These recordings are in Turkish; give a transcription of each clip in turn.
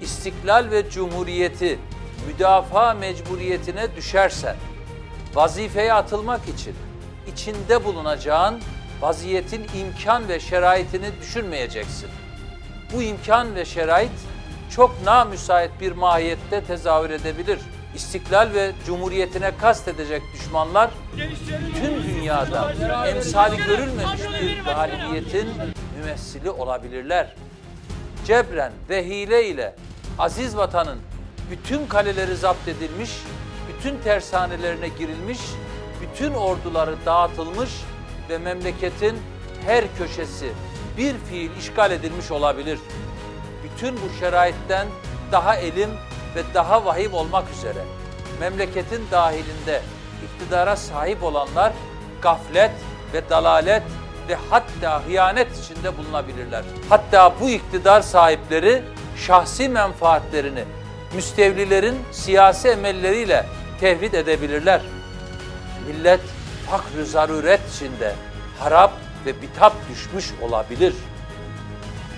istiklal ve cumhuriyeti müdafaa mecburiyetine düşersen, vazifeye atılmak için içinde bulunacağın vaziyetin imkan ve şeraitini düşünmeyeceksin. Bu imkan ve şerait çok namüsait bir mahiyette tezahür edebilir. İstiklal ve cumhuriyetine kast edecek düşmanlar tüm dünyada emsali görülmemiş bir galibiyetin mümessili olabilirler cebren ve hile ile aziz vatanın bütün kaleleri zapt edilmiş, bütün tersanelerine girilmiş, bütün orduları dağıtılmış ve memleketin her köşesi bir fiil işgal edilmiş olabilir. Bütün bu şeraitten daha elim ve daha vahim olmak üzere memleketin dahilinde iktidara sahip olanlar gaflet ve dalalet ve hatta hıyanet içinde bulunabilirler. Hatta bu iktidar sahipleri şahsi menfaatlerini müstevlilerin siyasi emelleriyle tevhid edebilirler. Millet fakr zaruret içinde harap ve bitap düşmüş olabilir.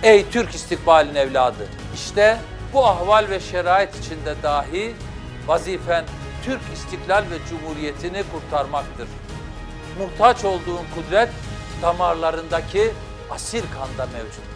Ey Türk istikbalin evladı! İşte bu ahval ve şerait içinde dahi vazifen Türk istiklal ve cumhuriyetini kurtarmaktır. Muhtaç olduğun kudret damarlarındaki asil kanda mevcuttur.